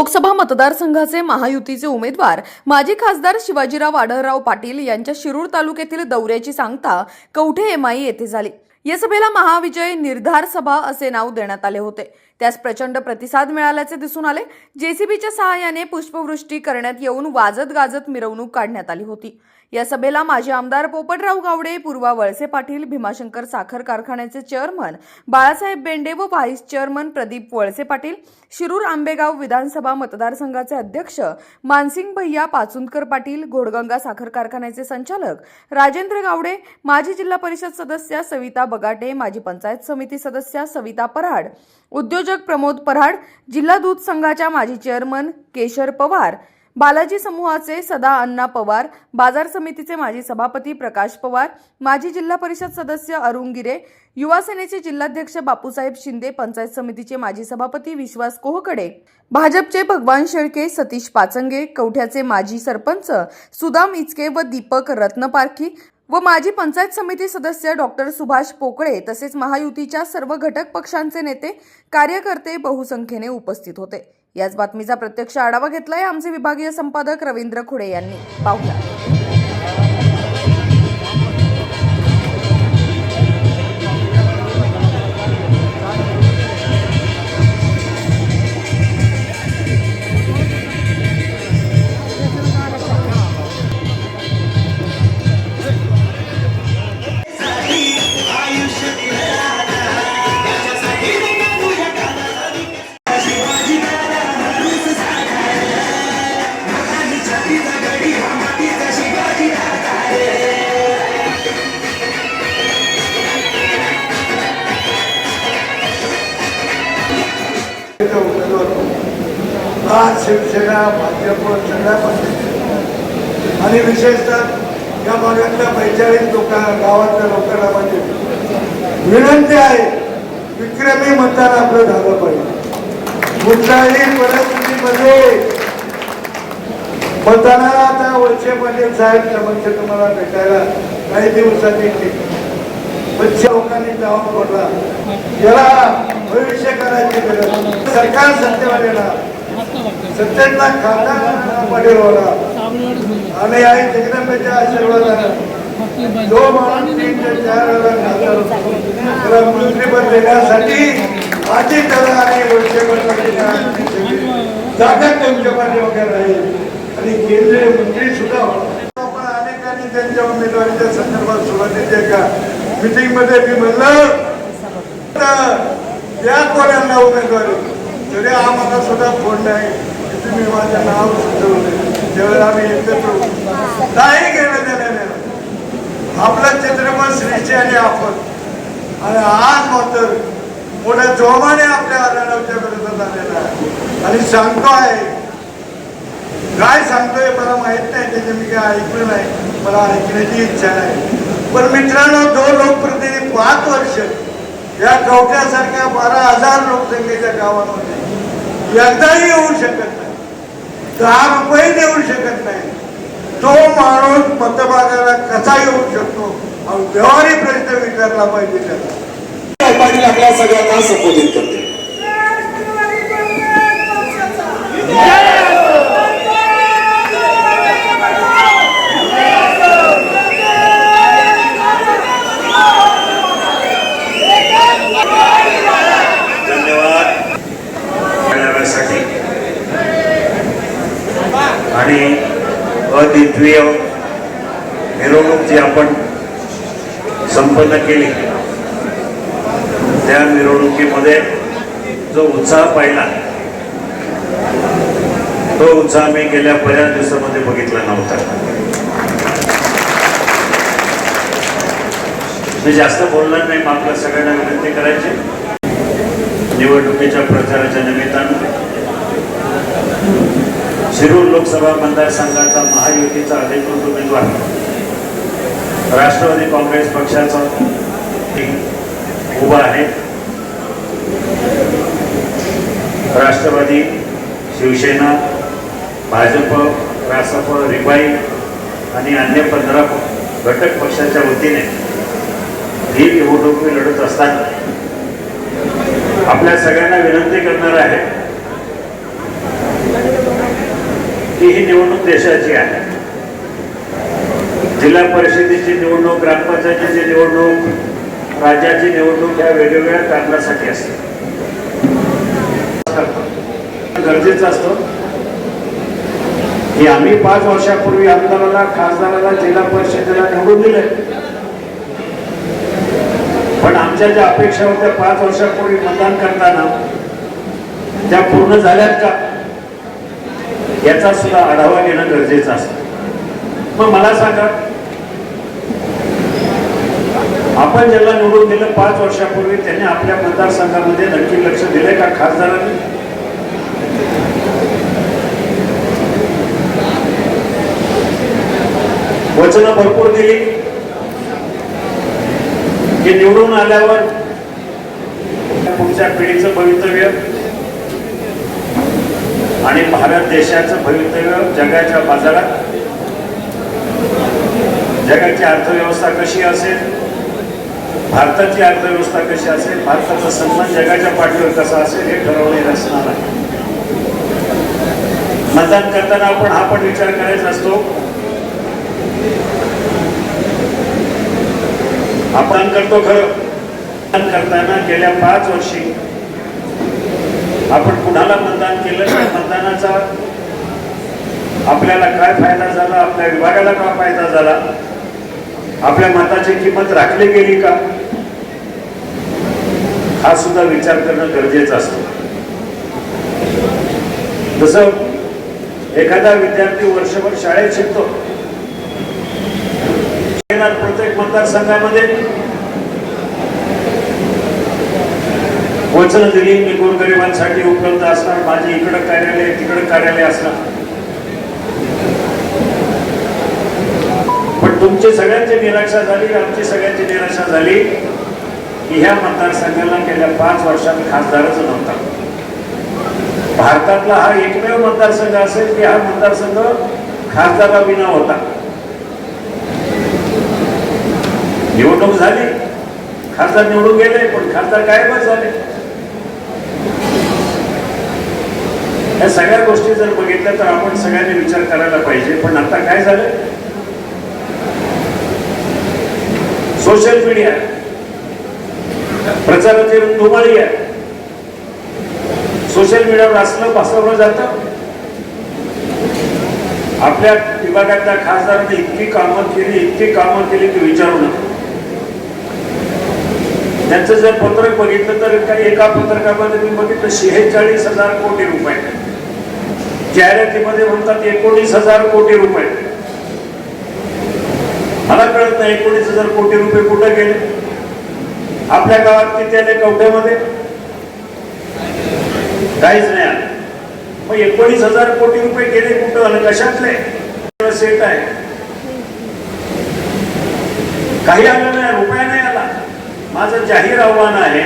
लोकसभा मतदारसंघाचे महायुतीचे उमेदवार माजी खासदार शिवाजीराव आढळराव पाटील यांच्या शिरूर तालुक्यातील दौऱ्याची सांगता कवठे एमआय येथे झाली. या सभेला महाविजय निर्धार सभा असे नाव देण्यात आले होते. त्यास प्रचंड प्रतिसाद मिळाल्याचे दिसून आले. जेसीबीच्या सहाय्याने पुष्पवृष्टी करण्यात येऊन वाजत गाजत मिरवणूक काढण्यात आली होती. या सभेला माजी आमदार पोपटराव गावडे पूर्वा वळसे पाटील भीमाशंकर साखर कारखान्याचे चेअरमन बाळासाहेब बेंडे व व्हाईस चेअरमन प्रदीप वळसे पाटील शिरूर आंबेगाव विधानसभा मतदारसंघाचे अध्यक्ष मानसिंग भैया पाचुंदकर पाटील घोडगंगा साखर कारखान्याचे संचालक राजेंद्र गावडे माजी जिल्हा परिषद सदस्या सविता बगाटे माजी पंचायत समिती सदस्या सविता पराड उद्योजक प्रमोद पराड जिल्हा दूध संघाच्या माजी चेअरमन केशर पवार बालाजी समूहाचे सदा अण्णा पवार बाजार समितीचे माजी सभापती प्रकाश पवार माजी जिल्हा परिषद सदस्य अरुण गिरे युवा सेनेचे जिल्हाध्यक्ष बापूसाहेब शिंदे पंचायत समितीचे माजी सभापती विश्वास कोहकडे भाजपचे भगवान शेळके सतीश पाचंगे कवठ्याचे माजी सरपंच सुदाम इचके व दीपक रत्नपारखी व माजी पंचायत समिती सदस्य डॉक्टर सुभाष पोकळे तसेच महायुतीच्या सर्व घटक पक्षांचे नेते कार्यकर्ते बहुसंख्येने उपस्थित होते. याच बातमीचा प्रत्यक्ष आढावा घेतलाय आमचे विभागीय संपादक रवींद्र खुडे यांनी. पाहुया. विनंती आहे विक्रमी मतदान आपलं झालं पाहिजे. कुठल्याही परिस्थितीमध्ये मतदानाला आता वळसे पाटील साहेब समक्ष तुम्हाला भेटायला काही दिवसांनी येतील. लोकांनी जाऊन पडला याला भविष्य करायची गरज सरकार सत्तेवर येणार सत्तेतला खासदार पडेल होणार आणि आई जगदंबेच्या आशीर्वादानं जो माणूस तीन ते चार वेळा खासदार होतो, त्याला मंत्रीपद देण्यासाठी माझी त्याला आणि वळसे जागा त्यांच्या पाठीमागे राहील आणि केंद्रीय मंत्री सुद्धा आपण अनेकांनी त्यांच्या उमेदवारीच्या संदर्भात सुरुवातीच्या एका मिटिंगमध्ये मी म्हणलं त्या कोणाला उमेदवारी तरी आम्हाला सुद्धा फोन नाही. तुम्ही माझं नाव सुचवलं त्यावेळेला आम्ही एकत्र नाही घेणं देणं आपला चित्रपट श्रीची आणि आपण. आणि आज मात्र मोठ्या जोमाने आपल्या आढळच्या विरोधात आलेला आहे. आणि सांगतो आहे काय सांगतोय मला माहीत नाही त्याचे मी काय ऐकलं नाही मला ऐकण्याची इच्छा नाही. पण मित्रांनो दोन लोकप्रतिनिधी पाच वर्ष या कवट्यासारख्या बारा हजार लोकसंख्येच्या गावामध्ये एकदाही येऊ शकत नाही दहा रुपये देऊ शकत नाही तो माणूस मतदाराला कसा येऊ शकतो? व्यवहारिक प्रश्न विचारला पाहिजे त्याला. पाटील आपल्या सगळ्यांना संबोधित करते. आणि अद्वितीय मिरवणूक जी आपण संपन्न केली. त्या मिरवणुकीमध्ये जो उत्साह पाहिला तो उत्साह मी गेल्या बऱ्याच दिवसामध्ये बघितला नव्हता. मी जास्त बोलणार नाही मग आपल्या सगळ्यांना विनंती करायची. निवडणुकीच्या प्रचाराच्या निमित्तानं. शिरूर लोकसभा मतदारसंघाचा महायुतीचा अधिकृत उमेदवार राष्ट्रवादी काँग्रेस पक्षाचा उभा आहे. राष्ट्रवादी शिवसेना भाजप रासप रिपाई आणि अन्य पंधरा घटक पक्षाच्या वतीने ही निवडणूक मी लढत असताना आपल्या सगळ्यांना विनंती करणार आहे की ही निवडणूक देशाची आहे. जिल्हा परिषदेची निवडणूक ग्रामपंचायतीची निवडणूक राज्याची निवडणूक ह्या वेगवेगळ्या कारणासाठी असते. गरजेचं असतं. की आम्ही पाच वर्षापूर्वी आमदाराला खासदाराला जिल्हा परिषदेला निवडून दिले पण आमच्या ज्या अपेक्षा होत्या पाच वर्षापूर्वी मतदान करताना त्या पूर्ण झाल्यात का? याचा सुद्धा आढावा घेणं गरजेचं असतं. मग मला सांगा आपण ज्याला निवडून दिलं पाच वर्षापूर्वी त्यांनी आपल्या मतदारसंघामध्ये नक्की लक्ष दिले का खासदारांनी? वचनं भरपूर दिली. की निवडून आल्यावर पुढच्या पिढीचं भवितव्य आणि भारत देशाचं भवितव्य जगाच्या बाजारात. जगाची अर्थव्यवस्था कशी असेल? भारताची अर्थव्यवस्था कशी असेल भारताचा सन्मान जगाच्या पाठीवर कसा असेल हे ठरवलेलं असणार आहे. मतदान करताना आपण हा पण विचार करायचा असतो. आपण करतो खरं. करताना गेल्या पाच वर्षी आपण कुणाला मतदान केलं त्या मतदानाचा आपल्याला काय फायदा झाला आपल्या विभागाला काय फायदा झाला आपल्या मताची किंमत राखली गेली का? हा सुद्धा विचार करणं गरजेचं असतं. जसं एखादा विद्यार्थी वर्षभर शाळेत शिकतो. प्रत्येक मतदारसंघामध्ये. वचन दिली मी गोरगरिबांसाठी उपलब्ध असणार माझे इकडं कार्यालय तिकडं कार्यालय असणार पण तुमची सगळ्यांची निराशा झाली आमची सगळ्यांची निराशा झाली की ह्या मतदारसंघाला गेल्या पाच वर्षात खासदारच नव्हता. भारतातला हा एकमेव मतदारसंघ असेल की हा मतदारसंघ खासदाराविना होता. निवडणूक झाली खासदार निवडून गेले पण खासदार गायबच झाले. या सगळ्या गोष्टी जर बघितल्या तर आपण सगळ्यांनी विचार करायला पाहिजे पण आता काय झालं? सोशल मीडिया प्रचाराची धुमाळी आहे. सोशल मीडियावर असलं बसवलं जातं. आपल्या विभागातल्या खासदारांनी इतकी कामं केली इतकी कामं केली की विचारू नका. त्यांचं जर पत्रक बघितलं तर काही एका पत्रकामध्ये मी बघितलं शेहेचाळीस हजार कोटी रुपये. जाहिरातीमध्ये म्हणतात एकोणीस हजार कोटी रुपये. मला कळत नाही एकोणीस हजार कोटी रुपये कुठे गेले. आपल्या गावात किती आले कवठ्यामध्ये काहीच नाही आलं. मग एकोणीस हजार कोटी रुपये गेले कुठं आलं? कशातले? सेट आहे. काही आलं नाही रुपया नाही आला. माझं जाहीर आव्हान आहे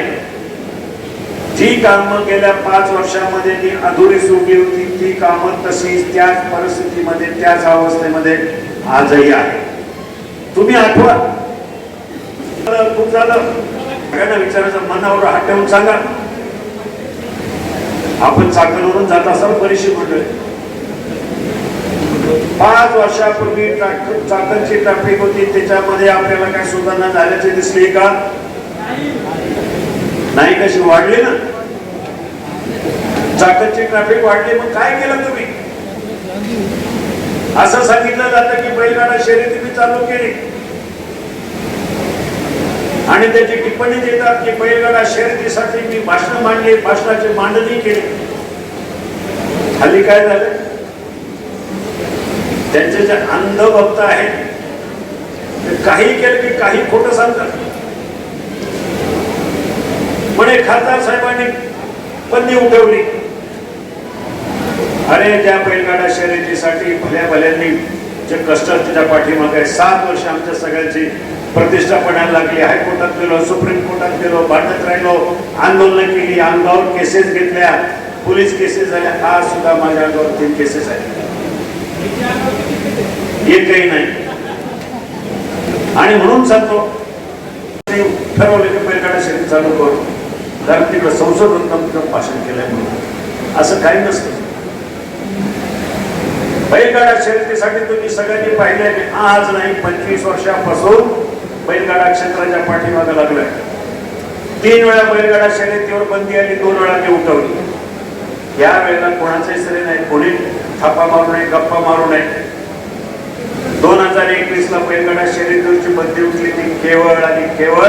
जी कामं गेल्या पाच वर्षामध्ये जी अधुरी सोडली होती ती कामं तशीच त्याच परिस्थितीमध्ये त्याच अवस्थेमध्ये आजही आहे तुम्ही आठवा. खूप झालं. सगळ्यांना विचारायचं मनावर हात ठेवून सांगा. आपण चाकणवरून जात असाल बरीचशी मंडळी. पाच वर्षापूर्वी ट्रॅक- चाकणची ट्रॅफिक होती. त्याच्यामध्ये आपल्याला काय सुधारणा झाल्याची दिसली का? नाही कशी वाढली ना? चाकणची ट्रॅफिक वाढली मग काय केलं तुम्ही? असं सांगितलं जातं की बैलगाडा शर्यती मी चालू केली. आणि त्याची टिप्पणी देतात की बैलगाडा शर्यतीसाठी मी भाषण मांडली भाषणाची मांडणी केली. हल्ली काय झालं? त्यांचे जे अंधभक्त आहेत ते काही केलं की काही खोटं सांगतात. म्हणे खासदार साहेबांनी बंदी उठवली. अरे त्या बैलगाडा शर्यतीसाठी भल्या भल्यांनी जे कष्ट त्याच्या पाठीमागे आहे, सात वर्ष आमच्या सगळ्यांची प्रतिष्ठा पडायला लागली. हायकोर्टात गेलो सुप्रीम कोर्टात गेलो भांडत राहिलो आंदोलन केली अंगावर केसेस घेतल्या पोलीस केसेस झाल्या आज सुद्धा माझ्या अंगावर तीन केसेस आहेत. एकही नाही. आणि म्हणून सांगतो ठरवलं की बैलगाडा शर्यत चालू करू कारण तिकडे संसद भाषण केलंय म्हणून. असं काही नसतं. बैलगाडा शर्यतीसाठी तुम्ही सगळ्यांनी पाहिले की आज नाही पंचवीस वर्षापासून बैलगाडा क्षेत्राच्या पाठीमागे लागलाय. तीन वेळा बैलगाडा शर्यतीवर बंदी आली दोन वेळा ती उठवली. या वेळेला कोणाचे सरे नाही कोणी थापा मारू नये गप्पा मारू नये. दोन हजार एकवीस ला बैलगाडा शर्यतीवरची बंदी उठली ती केवळ आणि केवळ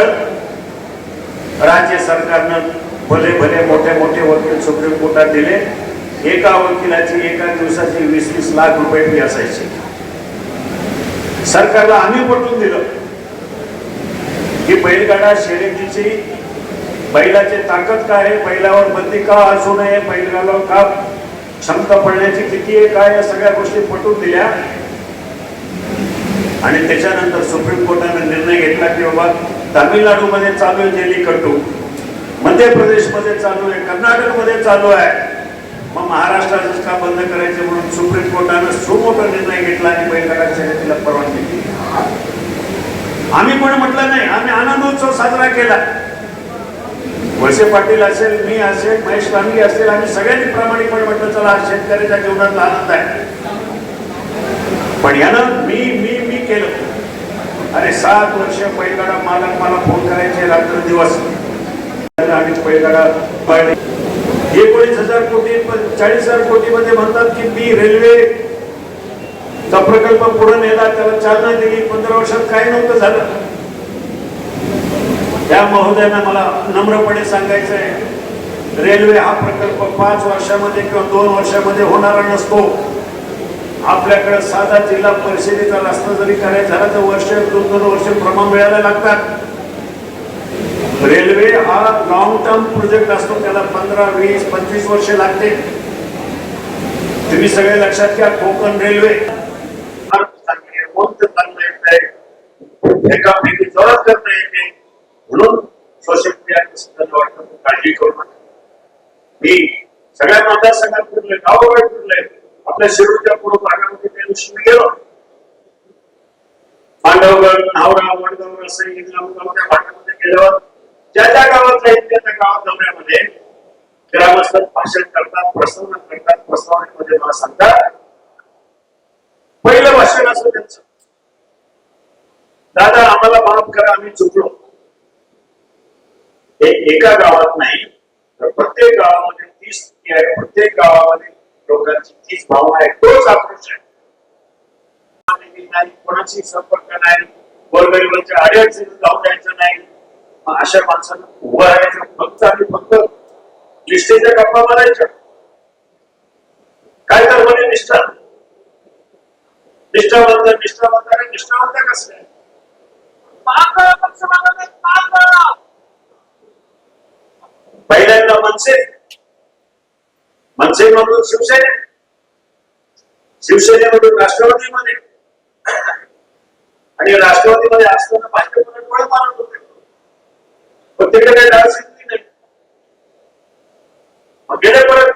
राज्य सरकारनं भले भले मोठे मोठे वकील सुप्रीम कोर्टात दिले. एका वकिलाची एका दिवसाची वीस वीस लाख रुपये फी असायची. सरकारला आम्ही पटवून दिलं. की बैलगाडा शर्यतीची बैलाचे ताकद काय आहे? बैलावर बंदी का असू नये? बैलगाला का क्षमता पडण्याची किती आहे? काय या सगळ्या गोष्टी पटवून दिल्या. आणि त्याच्यानंतर सुप्रीम कोर्टाने निर्णय घेतला की बाबा तामिळनाडूमध्ये चालू आहे जेलीकट्टू मध्य प्रदेशमध्ये चालू आहे कर्नाटकमध्ये चालू आहे. मग महाराष्ट्रात का बंद करायचे म्हणून सुप्रीम कोर्टानं सुमोठा निर्णय घेतला आणि बैलगाडा शर्यतीला परवानगी दिली. आम्ही पण म्हटलं नाही आम्ही आनंदोत्सव साजरा केला. वळसे पाटील असेल मी असेल महेश गांधी असेल आम्ही सगळ्यांनी प्रामाणिकपणे म्हटलं चला शेतकऱ्याच्या जीवनात आनंद आहे. पण यानं मी मी मी केलं. अरे सात वर्ष बैलगाडा मालक मला फोन करायचे रात्र दिवस. आणि बैलगाडा एकोणीस हजार कोटी चाळीस हजार कोटी मध्ये म्हणतात की मी रेल्वे चा प्रकल्प पुढे नेला त्याला चालना दिली पंधरा वर्षात काही नव्हतं झालं. त्या महोदयांना मला नम्रपणे सांगायचं आहे रेल्वे हा प्रकल्प पाच वर्षामध्ये किंवा दोन वर्षामध्ये होणारा नसतो. आपल्याकडे साधा जिल्हा परिषदेचा रस्ता जरी करायचा झाला तर वर्ष दोन दोन वर्ष प्रमाण मिळायला लागतात. रेल्वे हा लॉंग टर्म प्रोजेक्ट असतो त्याला पंधरा वीस पंचवीस वर्ष लागते. तुम्ही सगळे लक्षात घ्या कोकण रेल्वे. फार चांगली आहे, मस्त चांगलं येत. एका पैकी जोरात म्हणून सोशल मीडिया काळजी करू नका. मी शिरूरच्या पूर्व भागामध्ये गेलो. नावरा वडगाव असं त्या ज्या ज्या गावातल्या आहेत त्या त्या गावात दौऱ्यामध्ये ग्रामस्थ भाषण करतात प्रसन्न करतात प्रस्तावनेमध्ये मला सांगतात. पहिलं भाषण असं त्यांचं. दादा आम्हाला माफ करा आम्ही चुकलो. हे एका गावात नाही तर प्रत्येक गावामध्ये तीच आहे प्रत्येक गावामध्ये लोकांची तीच भावना आहे. तोच आक्रोश आहे. कोणाशी संपर्क नाही. गोरगरिबांच्या अडचणीत जाऊन द्यायचं नाही. अशा माणसांना उभं राहायचं फक्त आणि फक्त निष्ठेच्या गप्पा मारायच्या. काय तर म्हणे निष्ठा? निष्ठावंत निष्ठावंत आणि निष्ठावंत कसं आहे? पहिल्यांदा मनसे. मनसेमधून शिवसेने. शिवसेनेमधून राष्ट्रवादीमध्ये. आणि राष्ट्रवादीमध्ये असताना भाजपमध्ये पळ मारत होते? पण तिकडे काही नाही. मग गेले परत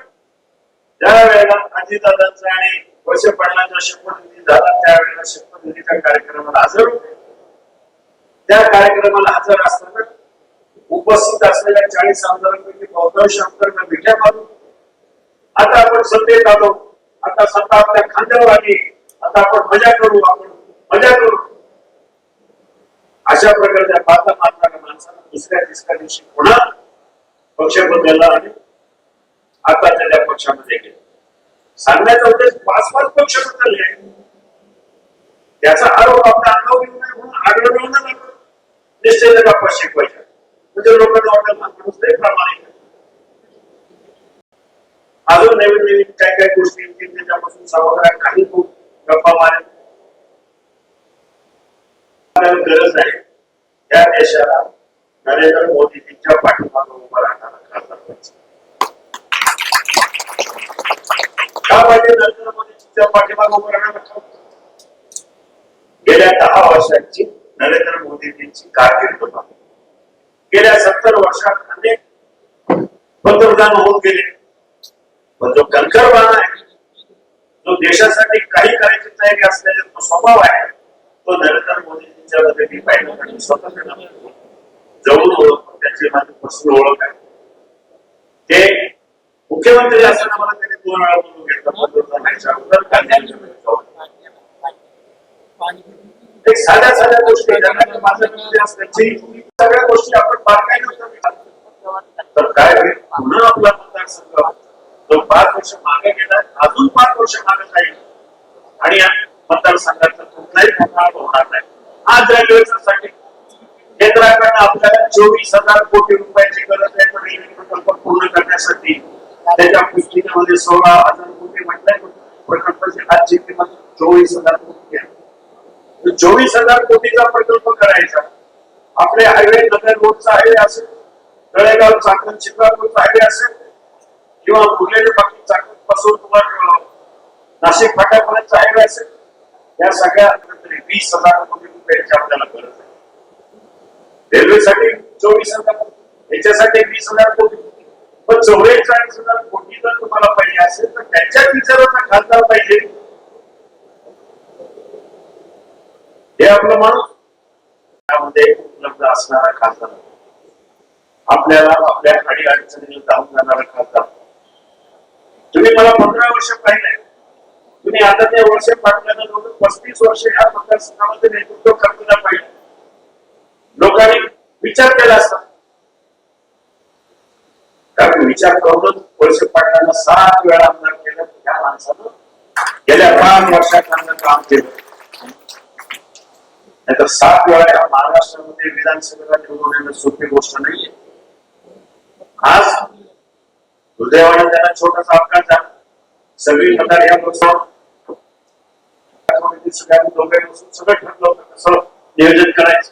ज्या वेळेला अजितदादांचा आणि वर्ष पाटलांचा शपथविधी झाला त्यावेळेला शपथविधीच्या कार्यक्रमाला हजर होते. त्या कार्यक्रमाला हजर असताना उपस्थित असलेल्या चाळीस आमदारांपैकी बहुतांश आमदारांना मिठ्या मारून आता आपण सत्तेत आलो. आता सत्ता आपल्या खांद्यावर आली. आता आपण मजा करू आपण मजा करू. अशा प्रकारच्या बाता माणसाला दुसऱ्या तिसऱ्या दिवशी पुन्हा पक्ष बदलला आणि आता त्या पक्षामध्ये गेले. सांगण्याचा उद्देश पाच पाच पक्ष बदलले त्याचा आरोप आपल्या अंगावर येऊ म्हणून आग्रह मिळून निश्चित गप्पा शिकवायच्या म्हणजे लोकांना वाटत हा माणूस लय प्रामाणिक अजून नवीन नवीन काय काय गोष्टी येतील त्याच्यापासून सावकाश काही खूप गप्पा मारेल गरज आहे. त्या देशाला नरेंद्र मोदीजींच्या पाठीमागे उभा राहणारा खासदार व्हायचं. का पाहिजे नरेंद्र मोदीजींच्या पाठीमागे उभा राहणारा गेल्या दहा वर्षांची नरेंद्र मोदीजींची कारकीर्द पाहतो. गेल्या सत्तर वर्षात अनेक पंतप्रधान होऊन गेले पण जो कणखर आहे जो देशासाठी काही करायची तयारी असल्याचा जो स्वभाव आहे तो नरेंद्र मोदीजींच्या मध्ये मी पाहिलं आणि स्वतः जवळ जवळून ओळख त्यांची माझी पर्सनल ओळख आहे. ते मुख्यमंत्री असताना मला त्यांनी दोन वेळा बोलून घेतलं. साध्या साध्या गोष्टी ज्यांना माझं विरोधी असल्याची सगळ्या गोष्टी आपण बारकाईनं करतो. तर काय होईल पुन्हा आपला मतदारसंघ जो पाच वर्ष मागे गेला. अजून पाच वर्ष मागे जाईल. आणि मतदारसंघाचा कुठलाही होणार नाही. आज रेल्वेसाठी केंद्रात आपल्याला चोवीस हजार कोटी रुपयाची गरज आहे रेल्वे प्रकल्प पूर्ण करण्यासाठी. त्याच्या पुस्तिकेमध्ये सोळा हजार कोटी म्हटलंय. प्रकल्पाची आजची किंमत चोवीस हजार कोटी आहे. तर चोवीस हजार कोटीचा प्रकल्प करायचा. आपले हायवे नगर रोडचा हायवे असेल तळेगाव चाकण चित्रापूरचा हायवे असेल किंवा मुरलेले बाकी चाकणपासून तुम्हाला नाशिक फाट्यापर्यंत हायवे असेल या सगळ्या तरी वीस हजार कोटी रुपयाची आपल्याला गरज आहे. रेल्वेसाठी चोवीस हजार याच्यासाठी वीस हजार कोटी. पण चौवेचाळीस हजार कोटी जर तुम्हाला पाहिजे असेल तर त्यांच्या विचाराचा खासदार पाहिजे. हे आपलं माणूस. त्यामध्ये उपलब्ध असणारा खासदार. आपल्याला आपल्या खाडी अडचणीला जाऊन जाणारा खासदार. तुम्ही मला पंधरा वर्ष पाहिलंय. तुम्ही आता त्या वर्ष पाटल्यानं पस्तीस वर्ष या मतदारसंघामध्ये नेतृत्व करताना पाहिजे लोकांनी विचार केला असता. कारण विचार करूनच वळसे पाटलांना सात वेळा आमदार केलं त्या माणसानं गेल्या पाच वर्षात चांगलं काम केलं. नाहीतर सात वेळा या महाराष्ट्रामध्ये विधानसभेला निवडून येणं सोपी गोष्ट नाहीये. आज दुर्दैवाने त्यांना छोटासा अपघात झाला. सगळी मतदार या बसवर सगळ्यांनी लोकांनी बसून सगळं ठरलं होतं कसं नियोजन करायचं.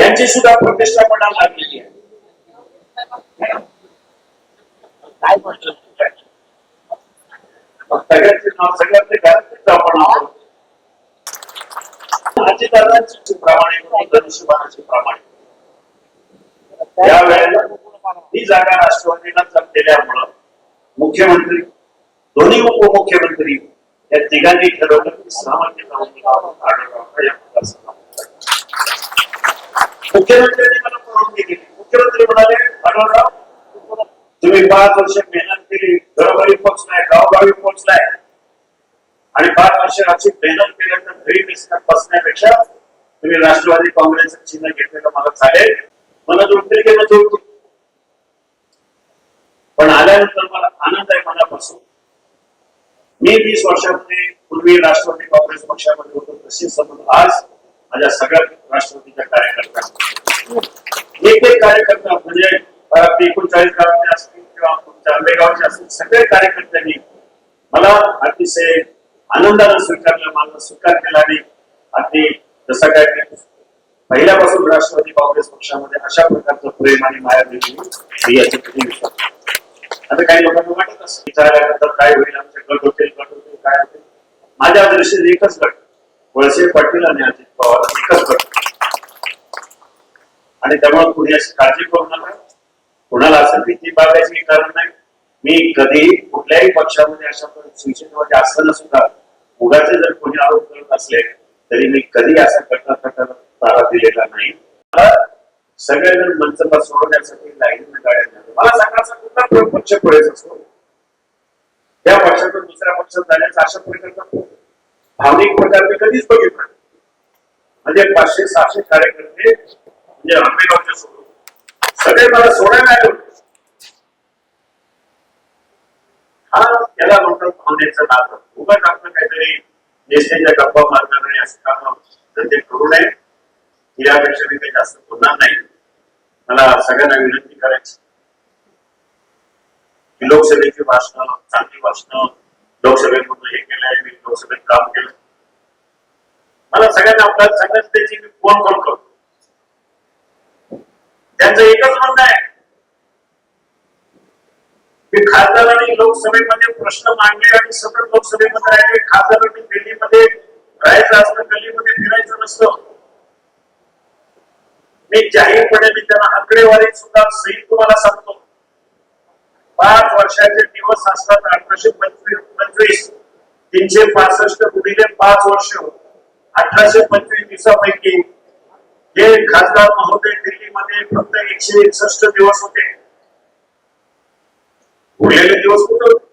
यांची सुद्धा प्रतिष्ठा पणाला लागलेली आहे. काय म्हणतो सगळ्यांचे नाव आपण आहोत. अजितदादांची प्रामाणिक धनुष्यबाणाची प्रामाणिक या वेळेला ही जागा राष्ट्रवादीला जमलेल्यामुळं मुख्यमंत्री दोन्ही उपमुख्यमंत्री या तिघांनी ठरवलं की सामान्य नागरिकांना आढळराव या मतदारसंघात मुख्यमंत्र्यांनी मला परवानगी दिली मुख्यमंत्री म्हणाले आढळराव तुम्ही पाच वर्ष मेहनत केली घरोघरी पोहोचलाय गावगावी पोहोचलाय. आणि पाच वर्ष अशी मेहनत केल्यानंतर घरी बसण्या- बसण्यापेक्षा तुम्ही राष्ट्रवादी काँग्रेसचं चिन्ह घेतलेलं मला चालेल. मला जोडतील की न जोडतील पण आल्यानंतर मला आनंद आहे मनापासून. मी वीस वर्षामध्ये पूर्वी राष्ट्रवादी काँग्रेस पक्षामध्ये होतो तसे समज आज. माझ्या सगळ्या राष्ट्रपतीच्या कार्यकर्त्यांना एक एक कार्यकर्ता म्हणजे एकोणचाळीस गावाचे असतील किंवा तुमच्या आंबेगावचे असतील सगळे कार्यकर्त्यांनी मला अतिशय आनंदानं स्वीकारलं माझा स्वीकार केला आणि अगदी जसं काय पहिल्यापासून राष्ट्रवादी काँग्रेस पक्षामध्ये अशा प्रकारचं प्रेम आणि माया दिली मी विश्वास आता काही लोकांना वाटत असं विचारल्यानंतर काय होईल आमचे गट होतील गट होतील काय होतील? माझ्या दृष्टीने एकच गट वळसे पाटील आणि अजित पवार एकच गट. आणि त्यामुळे कुणी अशी काळजी करू नका. कुणाला असं भीती बाळगायची कारण नाही. मी कधीही कुठल्याही पक्षामध्ये अशा सूचनेमध्ये असताना सुद्धा उगाचे जर कोणी आरोप करत असले तरी मी कधी असा कटाकटाला तारा दिलेला नाही. मला सगळेजण मंचपा सोडवण्यासाठी लाईन गाड्या मला सकाळचा कुठला पक्ष पुढेच असतो त्या पक्षातून दुसऱ्या पक्षात जाण्याचा अशा प्रकारचा भावनिक प्रकार मी कधीच बघितला म्हणजे पाचशे सहाशे कार्यकर्ते म्हणजे आंबेगावचे सोडून सगळे मला सोडायला आले होते. हा त्याला म्हणतात भावनेचं नातं उगाच आपलं काहीतरी नेसण्याच्या गप्पा मारणार आणि असं काम धंदे करू नये. यापेक्षा मी काही जास्त बोलणार नाही. मला सगळ्यांना विनंती करायची. की लोकसभेची भाषणं चांगली भाषणं लोकसभेमधून हे केलंय मी लोकसभेत काम केलं. मला सगळ्यांना आपल्याला सांगत त्याची मी फोन फोन करतो त्यांचं एकच म्हणणं आहे. लोकसभेमध्ये प्रश्न मांडले आणि सतत लोकसभेमध्ये राहिले. खासदारांनी दिल्लीमध्ये राहायचं असतं गल्लीमध्ये फिरायचं नसतं. मी जाहीरपणे मी त्यांना आकडेवारी सुद्धा सहित तुम्हाला सांगतो. पाच वर्षाचे दिवस असतात अठराशे पंचवीस पंचवीस. तीनशे पासष्ट गुणिले पाच वर्ष अठराशे पंचवीस दिवसापैकी हे खासदार महोदय दिल्लीमध्ये फक्त एकशे एकसष्ट दिवस होते. उरलेले दिवस कुठं होते?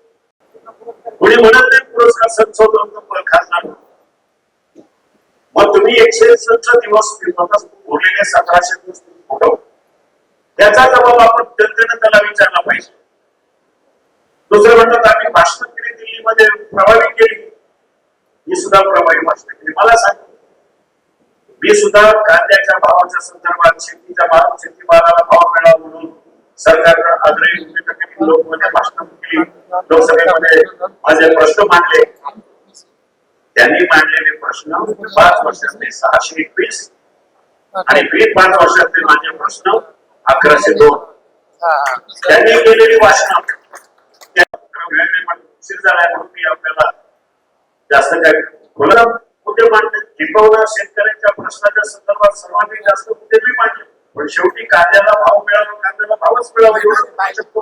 कोणी म्हणत नाही पुरस्कार संशोधन खासदार मग तुम्ही एकशे एकसष्ट दिवस उरलेले सतराशे दिवस कुठं त्याचा जबाब आपण जनतेनं त्याला विचारला पाहिजे. दुसरं म्हणतात आम्ही भाषण केली दिल्लीमध्ये प्रभावी केली. ही सुद्धा प्रभावी भाषण केली मला सांग. मी सुद्धा कांद्याच्या भावाच्या संदर्भात शेतीच्या भाव शेतीमालाला भाव मिळावा म्हणून सरकारकडे आग्रही भूमिका केली लोकमध्ये भाषण केली. लोकसभेमध्ये माझे प्रश्न मांडले. त्यांनी मांडलेले प्रश्न पाच वर्षातले सहाशे एकवीस आणि वीस पाच वर्षातले माझे प्रश्न अकराशे दोन. त्यांनी केलेली भाषण उशीर झालाय म्हणून मी आपल्याला जास्त काय मला कुठे मांडले टिपवणं शेतकऱ्यांच्या प्रश्नाच्या संदर्भात सर्वाधिक जास्त कुठे मी मांडले. पण शेवटी कांद्याला भाव मिळावा कांद्याला भावच मिळावा एवढं काय शकतो.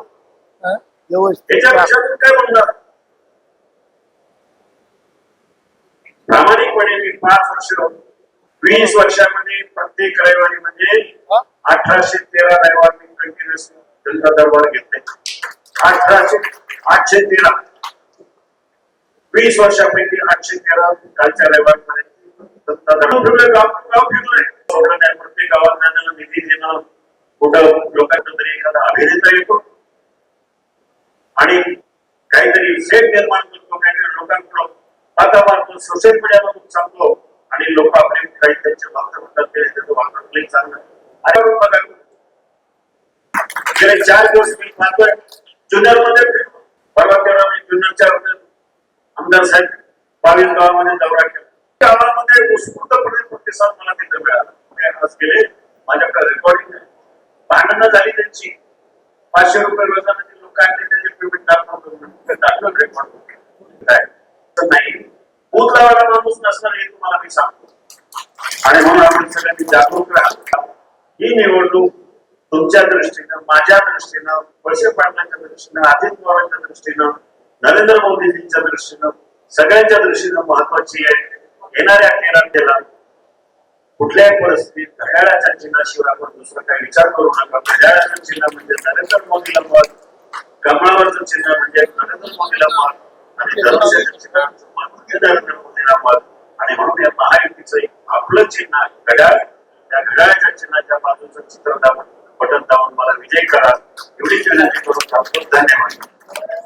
त्याच्यापेक्षा काय म्हणणार प्रामाणिकपणे मी पाच वर्ष वीस वर्षामध्ये प्रत्येक रविवारी म्हणजे अठराशे तेरा रविवार मी कंटिन्युअस जनता दरबार घेतले. अठराशे आठशे तेरा. वीस वर्षापैकी आठशे तेरा कालच्या रविवार फिरलोय गाव गाव फिरलोय सोडलं नाही प्रत्येक गावात जाणं निधी देणं कुठं लोकांचा तरी एखादा अभिनेता येतो. आणि काहीतरी सेट निर्माण करतो काहीतरी लोकांकडून आता मारतो सोशल मीडियामधून सांगतो. आणि लोक आपले काही त्यांचे वापर म्हणतात ते त्याचं वापर क्लिक चांगलं अरे बघा गेले चार दिवस मी पाहतोय. जुन्नरमध्ये. परवा तेव्हा मी जुन्नरच्या आमदार साहेब बावीस गावामध्ये दौरा केला. गावामध्ये उत्स्फूर्तपणे प्रतिसाद मला तिथे मिळाला मी आज गेले माझ्याकडे रेकॉर्डिंग भांडणं झाली त्यांची. पाचशे रुपये रोजाने ते लोक आहेत त्याचे पेमेंट दाखवतो दाखवलं रेकॉर्ड तर नाही. बूथ लावायला माणूस नसणार हे तुम्हाला मी सांगतो. आणि म्हणून आपण सगळ्यांनी जागरूक राहा. ही निवडणूक तुमच्या दृष्टीनं माझ्या दृष्टीनं वळसे पाटलांच्या दृष्टीनं अजित पवारांच्या दृष्टीनं नरेंद्र मोदीजींच्या दृष्टीनं सगळ्यांच्या दृष्टीनं महत्वाची आहे. येणाऱ्या तेरा कुठल्याही परिस्थितीत घड्याळाच्या चिन्हाशिवाय आपण दुसरं काही विचार करू नका. घड्याळाचं चिन्ह म्हणजे नरेंद्र मोदीला मत कमळावरचं चिन्ह म्हणजे नरेंद्र मोदीला मत आणि धनुष्याचं चिन्ह म्हणजे नरेंद्र मोदीला मत. आणि म्हणून या महायुतीचं एक आपलं चिन्ह घड्याळ. त्या घड्याळाच्या चिन्हाच्या बाजूचं चित्र दाबून बटन दाबून मला विजय करा. एवढी विनंती करून थांबतो धन्यवाद.